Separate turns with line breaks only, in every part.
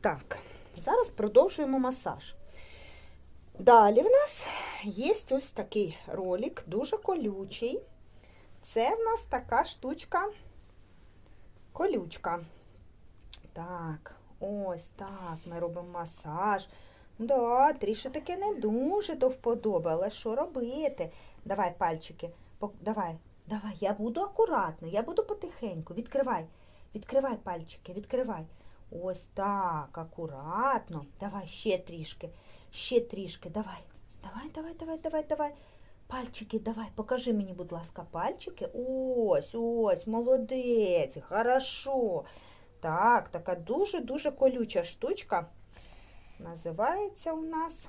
Так, зараз продовжуємо масаж. Далі в нас є ось такий ролик, дуже колючий. Це в нас така штучка колючка. Так, ось так. Ми робимо масаж. Да, трішки таке не дуже до вподоби, але що робити? Давай пальчики. Давай, давай, я буду акуратно, я буду потихеньку. Відкривай, відкривай пальчики, відкривай. Ось так, акуратно. Давай ще трішки, ще трішки. Давай. Давай, давай, давай, давай, давай. Пальчики, давай, покажи мені, будь ласка, пальчики. Ось, ось, молодець, хорошо. Так, така дуже-дуже колюча штучка. Називається у нас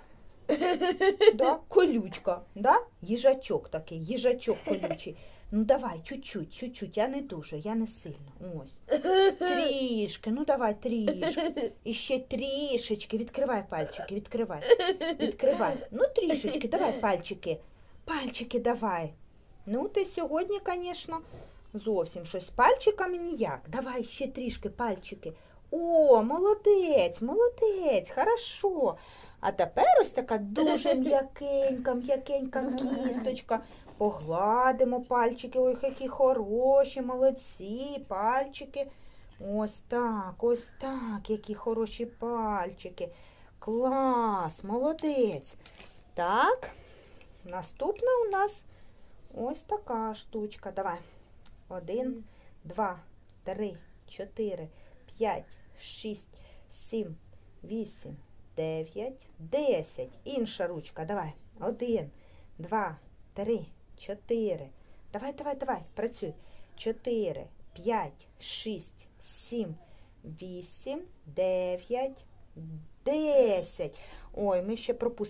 да, колючка, да? їжачок такий, їжачок колючий. Ну давай, чуть-чуть, чуть-чуть, я не дуже, я не сильно. Ось. Трішки, ну давай трішки. І ще трішечки. Відкривай пальчики, відкривай. Відкривай. Ну трішечки, давай пальчики. Пальчики давай. Ну, ти сьогодні, звісно, зовсім щось з пальчиками ніяк. Давай ще трішки пальчики. О, молодець, молодець, хорошо. А тепер ось така дуже м'якенька, м'якенька кісточка. Погладимо пальчики. Ой, які хороші, молодці, пальчики. Ось так, ось так, які хороші пальчики. Клас, молодець. Так, наступна у нас ось така штучка. Давай. Один, два, три, чотири, п'ять, шість, сім, вісім, дев'ять, десять. Інша ручка. Давай. Один, два, три, чотири. Давай, давай, давай. Працюй. Чотири, п'ять, шість, сім, вісім, дев'ять, десять. Ой, ми ще пропустимо.